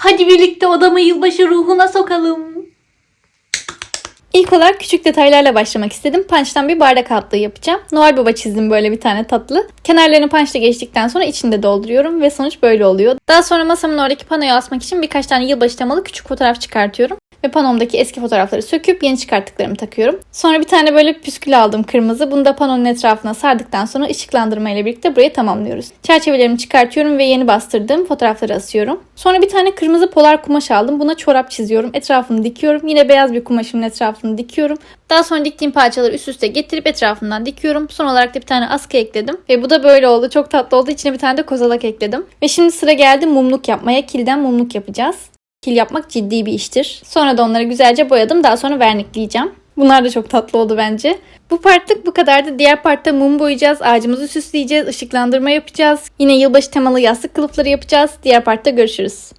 Hadi birlikte odamı yılbaşı ruhuna sokalım. İlk olarak küçük detaylarla başlamak istedim. Punch'tan bir bardak altlığı yapacağım. Noel Baba çizdim böyle bir tane tatlı. Kenarlarını punch'la geçtikten sonra içinde dolduruyorum ve sonuç böyle oluyor. Daha sonra masamın oradaki panoyu asmak için birkaç tane yılbaşı temalı küçük fotoğraf çıkartıyorum. Ve panomdaki eski fotoğrafları söküp yeni çıkarttıklarımı takıyorum. Sonra bir tane böyle püskül aldım kırmızı. Bunu da panonun etrafına sardıktan sonra ışıklandırma ile birlikte burayı tamamlıyoruz. Çerçevelerimi çıkartıyorum ve yeni bastırdığım fotoğrafları asıyorum. Sonra bir tane kırmızı polar kumaş aldım. Buna çorap çiziyorum. Etrafını dikiyorum. Yine beyaz bir kumaşın etrafını dikiyorum. Daha sonra diktiğim parçaları üst üste getirip etrafından dikiyorum. Son olarak da bir tane askı ekledim. Ve bu da böyle oldu. Çok tatlı oldu. İçine bir tane de kozalak ekledim. Ve şimdi sıra geldi mumluk yapmaya. Kilden mumluk yapacağız. Kil yapmak ciddi bir iştir. Sonra da onları güzelce boyadım. Daha sonra vernikleyeceğim. Bunlar da çok tatlı oldu bence. Bu partlık bu kadardı. Diğer partta mum boyayacağız, ağacımızı süsleyeceğiz, ışıklandırma yapacağız. Yine yılbaşı temalı yastık kılıfları yapacağız. Diğer partta görüşürüz.